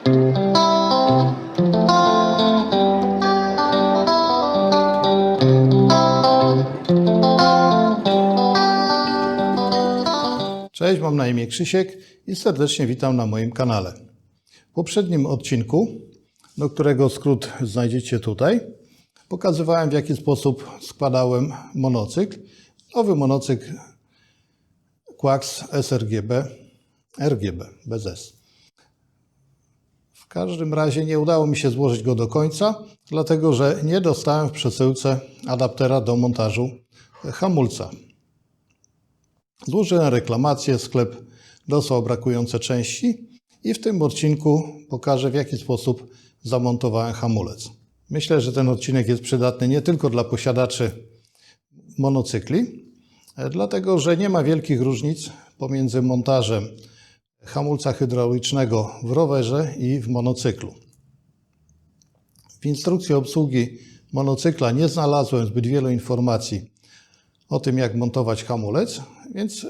Cześć, mam na imię Krzysiek i serdecznie witam na moim kanale. W poprzednim odcinku, do którego skrót znajdziecie tutaj, pokazywałem w jaki sposób składałem monocykl. Nowy monocykl Quax sRGB, RGB, bez S. Każdym razie nie udało mi się złożyć go do końca, dlatego że nie dostałem w przesyłce adaptera do montażu hamulca. Złożyłem reklamację, sklep dostał brakujące części i w tym odcinku pokażę w jaki sposób zamontowałem hamulec. Myślę, że ten odcinek jest przydatny nie tylko dla posiadaczy monocykli, dlatego że nie ma wielkich różnic pomiędzy montażem hamulca hydraulicznego w rowerze i w monocyklu. W instrukcji obsługi monocykla nie znalazłem zbyt wielu informacji o tym, jak montować hamulec, więc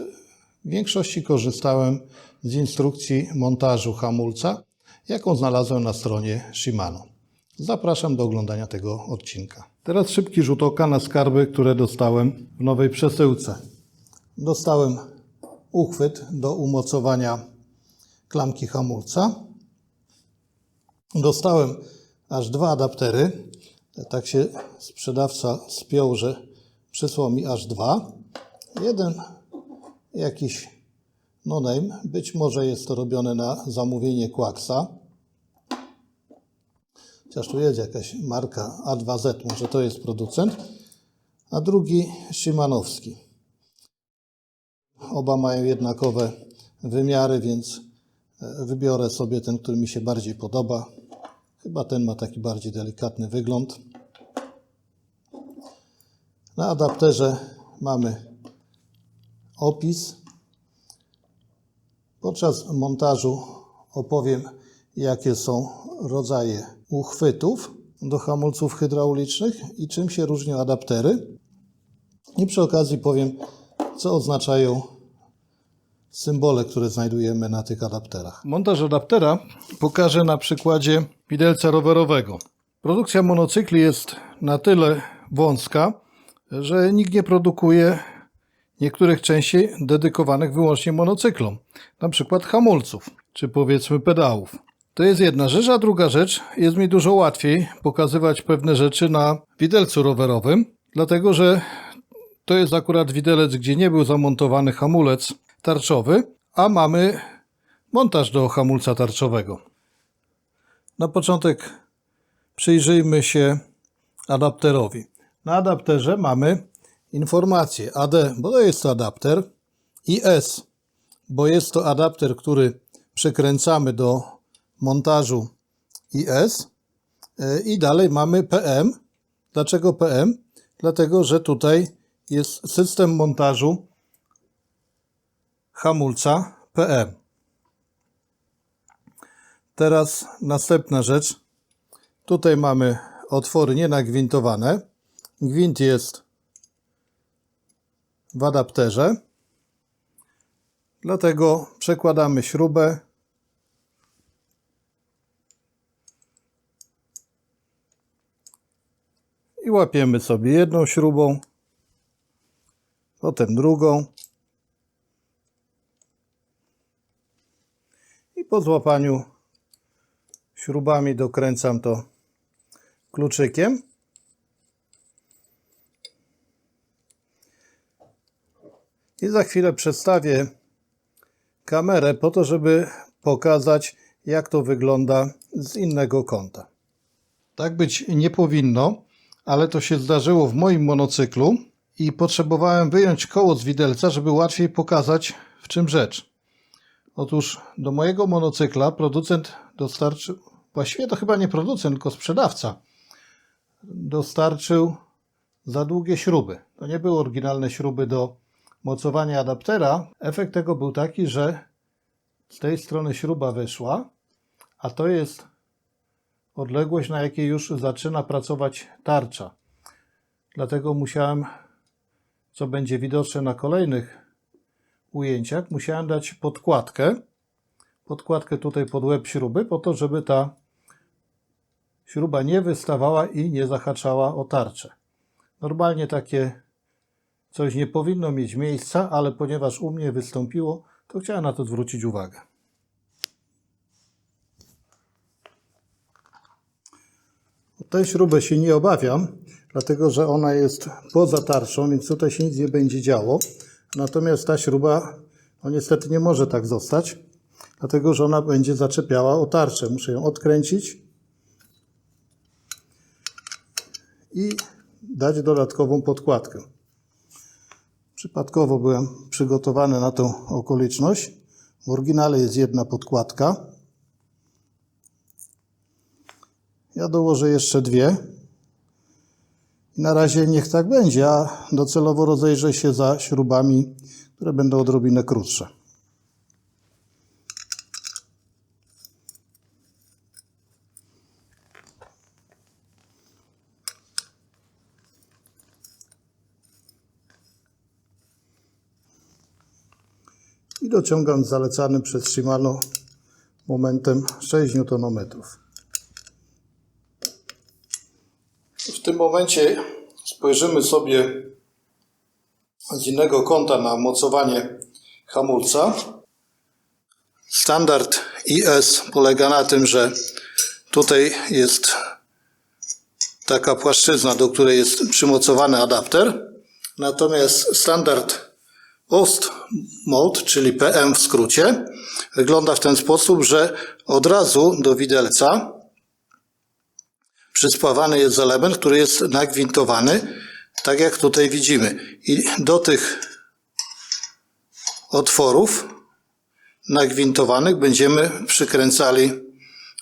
w większości korzystałem z instrukcji montażu hamulca, jaką znalazłem na stronie Shimano. Zapraszam do oglądania tego odcinka. Teraz szybki rzut oka na skarby, które dostałem w nowej przesyłce. Dostałem uchwyt do umocowania klamki hamulca. Dostałem aż dwa adaptery. Tak się sprzedawca spiął, że przysłał mi aż dwa. Jeden jakiś no name, być może jest to robione na zamówienie Quaxa. Chociaż tu jest jakaś marka A2Z, może to jest producent. A drugi Szymanowski. Oba mają jednakowe wymiary, więc wybiorę sobie ten, który mi się bardziej podoba. Chyba ten ma taki bardziej delikatny wygląd. Na adapterze mamy opis. Podczas montażu opowiem, jakie są rodzaje uchwytów do hamulców hydraulicznych i czym się różnią adaptery. I przy okazji powiem, co oznaczają symbole, które znajdujemy na tych adapterach. Montaż adaptera pokażę na przykładzie widelca rowerowego. Produkcja monocykli jest na tyle wąska, że nikt nie produkuje niektórych części dedykowanych wyłącznie monocyklom, na przykład hamulców, czy powiedzmy pedałów. To jest jedna rzecz, a druga rzecz, jest mi dużo łatwiej pokazywać pewne rzeczy na widelcu rowerowym, dlatego że to jest akurat widelec, gdzie nie był zamontowany hamulec tarczowy, a mamy montaż do hamulca tarczowego. Na początek przyjrzyjmy się adapterowi. Na adapterze mamy informację AD, bo to jest adapter, i S, bo jest to adapter, który przekręcamy do montażu IS. I dalej mamy PM. Dlaczego PM? Dlatego, że tutaj jest system montażu hamulca PM. Teraz następna rzecz. Tutaj mamy otwory nienagwintowane. Gwint jest w adapterze. Dlatego przekładamy śrubę. I łapiemy sobie jedną śrubą, potem drugą. Po złapaniu śrubami dokręcam to kluczykiem. I za chwilę przedstawię kamerę po to, żeby pokazać, jak to wygląda z innego kąta. Tak być nie powinno, ale to się zdarzyło w moim monocyklu i potrzebowałem wyjąć koło z widelca, żeby łatwiej pokazać, w czym rzecz. Otóż do mojego monocykla producent dostarczył, właściwie to chyba nie producent, tylko sprzedawca, dostarczył za długie śruby. To nie były oryginalne śruby do mocowania adaptera. Efekt tego był taki, że z tej strony śruba wyszła, a to jest odległość, na jakiej już zaczyna pracować tarcza. Dlatego musiałem, co będzie widoczne na kolejnych ujęciach, musiałem dać podkładkę podkładkę tutaj pod łeb śruby, po to, żeby ta śruba nie wystawała i nie zahaczała o tarczę. Normalnie takie coś nie powinno mieć miejsca, ale ponieważ u mnie wystąpiło, to chciałem na to zwrócić uwagę. Tej śruby się nie obawiam, dlatego że ona jest poza tarczą, więc tutaj się nic nie będzie działo. Natomiast ta śruba, no niestety nie może tak zostać, dlatego że ona będzie zaczepiała o tarczę. Muszę ją odkręcić i dać dodatkową podkładkę. Przypadkowo byłem przygotowany na tą okoliczność. W oryginale jest jedna podkładka. Ja dołożę jeszcze dwie. Na razie niech tak będzie, a docelowo rozejrzę się za śrubami, które będą odrobinę krótsze. I dociągam zalecanym przez Shimano momentem 6 Nm. W tym momencie spojrzymy sobie z innego kąta na mocowanie hamulca. Standard IS polega na tym, że tutaj jest taka płaszczyzna, do której jest przymocowany adapter. Natomiast standard OST mode, czyli PM w skrócie, wygląda w ten sposób, że od razu do widelca przyspawany jest element, który jest nagwintowany, tak jak tutaj widzimy. I do tych otworów nagwintowanych będziemy przykręcali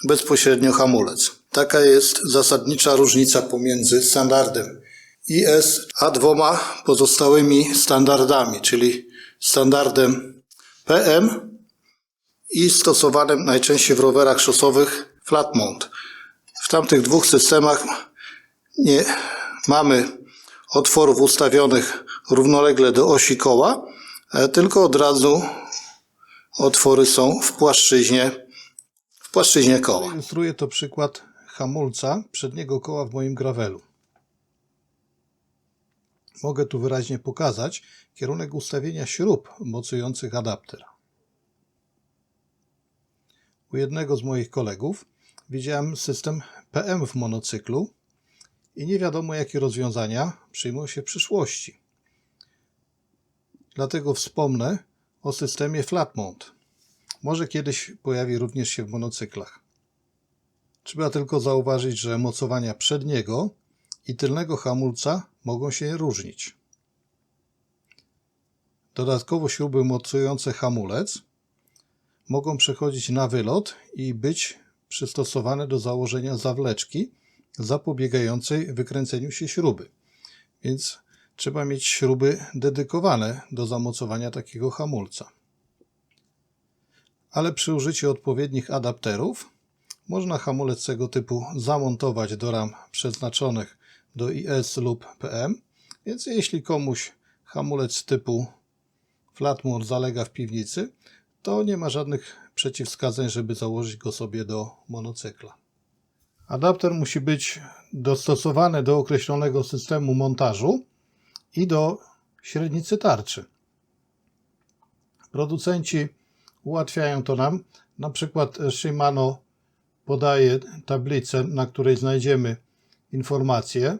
bezpośrednio hamulec. Taka jest zasadnicza różnica pomiędzy standardem IS a dwoma pozostałymi standardami, czyli standardem PM i stosowanym najczęściej w rowerach szosowych flat mount. W tamtych dwóch systemach nie mamy otworów ustawionych równolegle do osi koła, e, tylko od razu otwory są w płaszczyźnie, w płaszczyźnie koła. Ilustruję to przykład hamulca przedniego koła w moim gravelu. Mogę tu wyraźnie pokazać kierunek ustawienia śrub mocujących adapter. U jednego z moich kolegów widziałem system PM w monocyklu i nie wiadomo jakie rozwiązania przyjmą się w przyszłości. Dlatego wspomnę o systemie Flatmount. Może kiedyś pojawi również się w monocyklach. Trzeba tylko zauważyć, że mocowania przedniego i tylnego hamulca mogą się różnić. Dodatkowo śruby mocujące hamulec mogą przechodzić na wylot i być przystosowane do założenia zawleczki zapobiegającej wykręceniu się śruby. Więc trzeba mieć śruby dedykowane do zamocowania takiego hamulca. Ale przy użyciu odpowiednich adapterów można hamulec tego typu zamontować do ram przeznaczonych do IS lub PM. Więc jeśli komuś hamulec typu Flatmore zalega w piwnicy, to nie ma żadnych przeciwwskazań, żeby założyć go sobie do monocykla. Adapter musi być dostosowany do określonego systemu montażu i do średnicy tarczy. Producenci ułatwiają to nam. Na przykład Shimano podaje tablicę, na której znajdziemy informacje.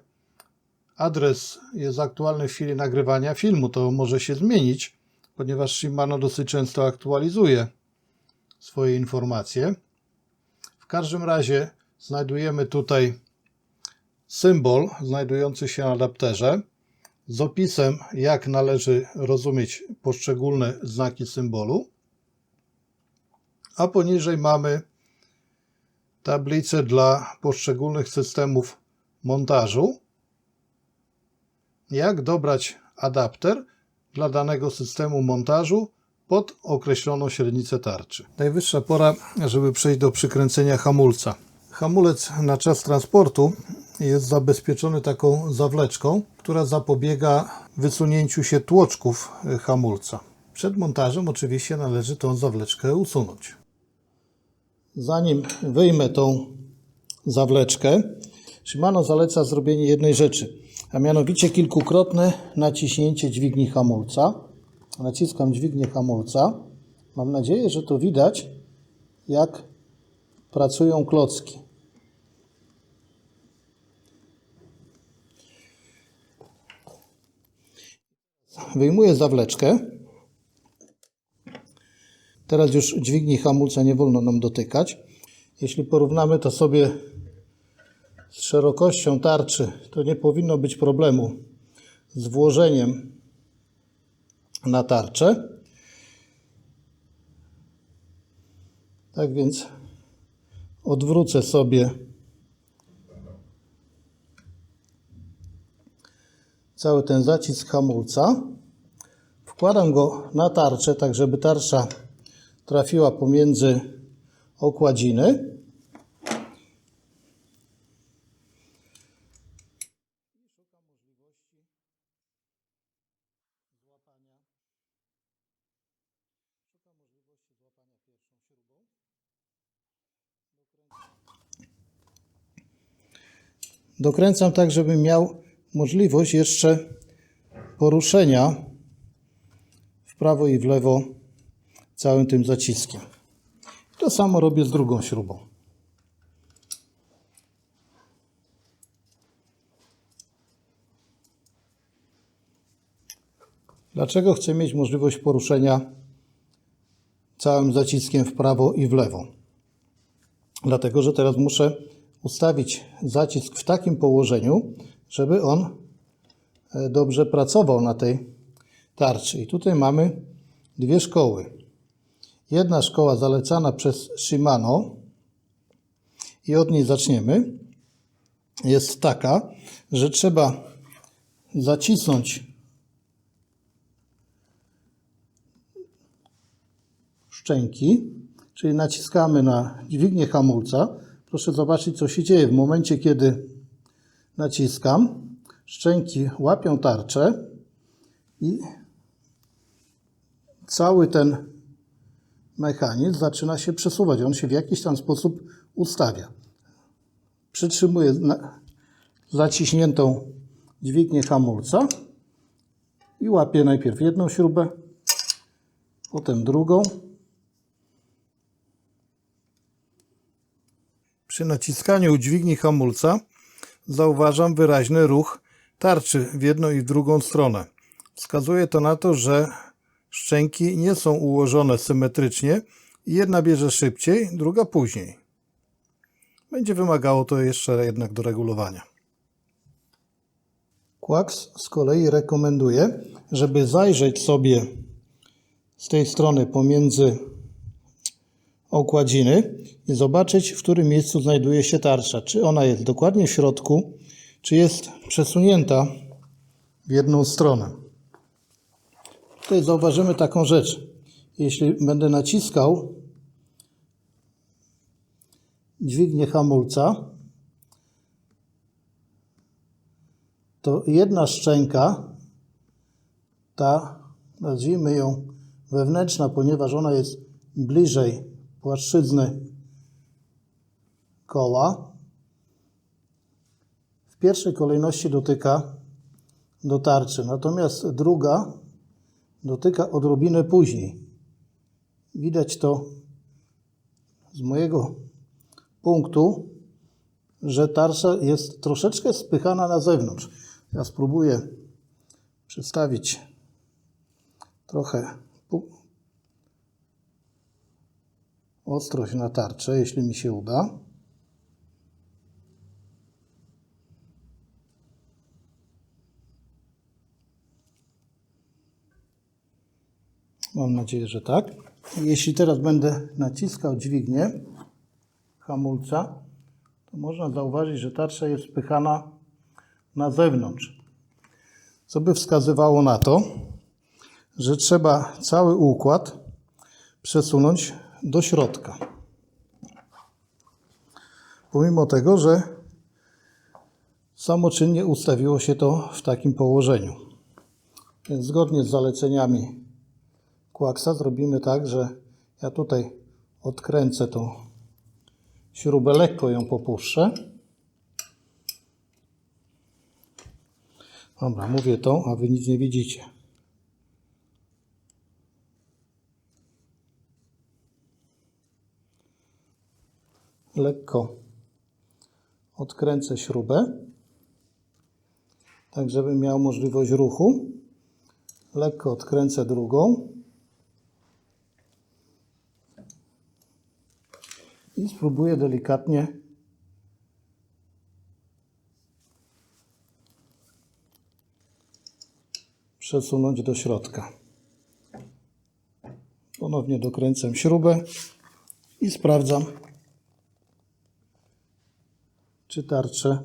Adres jest aktualny w chwili nagrywania filmu, to może się zmienić, ponieważ Shimano dosyć często aktualizuje swoje informacje. W każdym razie znajdujemy tutaj symbol znajdujący się na adapterze z opisem, jak należy rozumieć poszczególne znaki symbolu. A poniżej mamy tablicę dla poszczególnych systemów montażu. Jak dobrać adapter dla danego systemu montażu pod określoną średnicę tarczy. Najwyższa pora, żeby przejść do przykręcenia hamulca. Hamulec na czas transportu jest zabezpieczony taką zawleczką, która zapobiega wysunięciu się tłoczków hamulca. Przed montażem oczywiście należy tą zawleczkę usunąć. zanim wyjmę tą zawleczkę, Shimano zaleca zrobienie jednej rzeczy, a mianowicie kilkukrotne naciśnięcie dźwigni hamulca. Naciskam dźwignię hamulca. Mam nadzieję, że to widać, jak pracują klocki. Wyjmuję zawleczkę. Teraz już dźwigni hamulca nie wolno nam dotykać. Jeśli porównamy to sobie z szerokością tarczy, to nie powinno być problemu z włożeniem na tarczę. Tak więc odwrócę sobie cały ten zacisk hamulca. Wkładam go na tarczę, tak żeby tarcza trafiła pomiędzy okładziny. Dokręcam tak, żebym miał możliwość jeszcze poruszenia w prawo i w lewo całym tym zaciskiem. To samo robię z drugą śrubą. Dlaczego chcę mieć możliwość poruszenia całym zaciskiem w prawo i w lewo? Dlatego, że teraz muszę ustawić zacisk w takim położeniu, żeby on e, dobrze pracował na tej tarczy. I tutaj mamy dwie szkoły. Jedna szkoła zalecana przez Shimano i od niej zaczniemy. Jest taka, że trzeba zacisnąć szczęki, czyli naciskamy na dźwignię hamulca. Proszę zobaczyć, co się dzieje w momencie, kiedy naciskam. Szczęki łapią tarczę i cały ten mechanizm zaczyna się przesuwać. On się w jakiś tam sposób ustawia. Przytrzymuję zaciśniętą dźwignię hamulca i łapię najpierw jedną śrubę, potem drugą. Przy naciskaniu dźwigni hamulca zauważam wyraźny ruch tarczy w jedną i w drugą stronę. Wskazuje to na to, że szczęki nie są ułożone symetrycznie i jedna bierze szybciej, druga później. Będzie wymagało to jeszcze jednak do regulowania. Quax z kolei rekomenduje, żeby zajrzeć sobie z tej strony pomiędzy okładziny i zobaczyć, w którym miejscu znajduje się tarcza. Czy ona jest dokładnie w środku, czy jest przesunięta w jedną stronę. Tutaj zauważymy taką rzecz. Jeśli będę naciskał dźwignię hamulca, to jedna szczęka, ta nazwijmy ją wewnętrzna, ponieważ ona jest bliżej płaszczyzny koła, w pierwszej kolejności dotyka do tarczy, natomiast druga dotyka odrobinę później. Widać to z mojego punktu, że tarcza jest troszeczkę spychana na zewnątrz. Ja spróbuję przedstawić trochę ostrość na tarczę, jeśli mi się uda. Mam nadzieję, że tak. Jeśli teraz będę naciskał dźwignię hamulca, to można zauważyć, że tarcza jest spychana na zewnątrz. Co by wskazywało na to, że trzeba cały układ przesunąć do środka. Pomimo tego, że samoczynnie ustawiło się to w takim położeniu. Więc zgodnie z zaleceniami Quaxa zrobimy tak, że ja tutaj odkręcę tą śrubę, lekko ją popuszczę. Dobra, mówię to, a wy nic nie widzicie. Lekko odkręcę śrubę, tak żebym miał możliwość ruchu. Lekko odkręcę drugą. I spróbuję delikatnie przesunąć do środka. Ponownie dokręcam śrubę i sprawdzam, czy tarczę,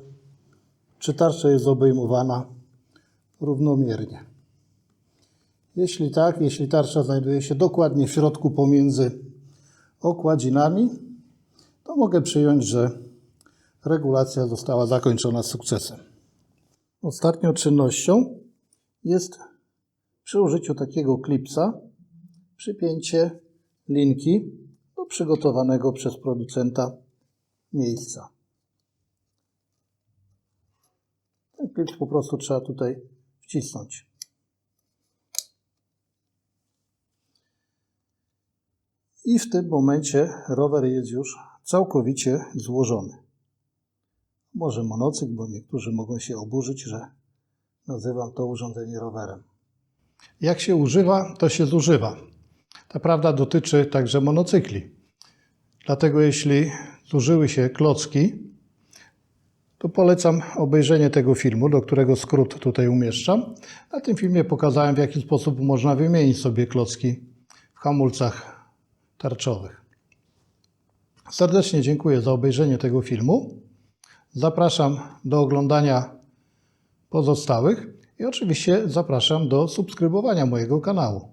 czy tarcza jest obejmowana równomiernie. Jeśli tak, jeśli tarcza znajduje się dokładnie w środku pomiędzy okładzinami, to mogę przyjąć, że regulacja została zakończona sukcesem. Ostatnią czynnością jest przy użyciu takiego klipsa przypięcie linki do przygotowanego przez producenta miejsca. Klips po prostu trzeba tutaj wcisnąć. I w tym momencie rower jest już całkowicie złożony. Może monocykl, bo niektórzy mogą się oburzyć, że nazywam to urządzenie rowerem. Jak się używa, to się zużywa. Ta prawda dotyczy także monocykli. Dlatego jeśli zużyły się klocki, to polecam obejrzenie tego filmu, do którego skrót tutaj umieszczam. Na tym filmie pokazałem, w jaki sposób można wymienić sobie klocki w hamulcach tarczowych. Serdecznie dziękuję za obejrzenie tego filmu. Zapraszam do oglądania pozostałych i oczywiście zapraszam do subskrybowania mojego kanału.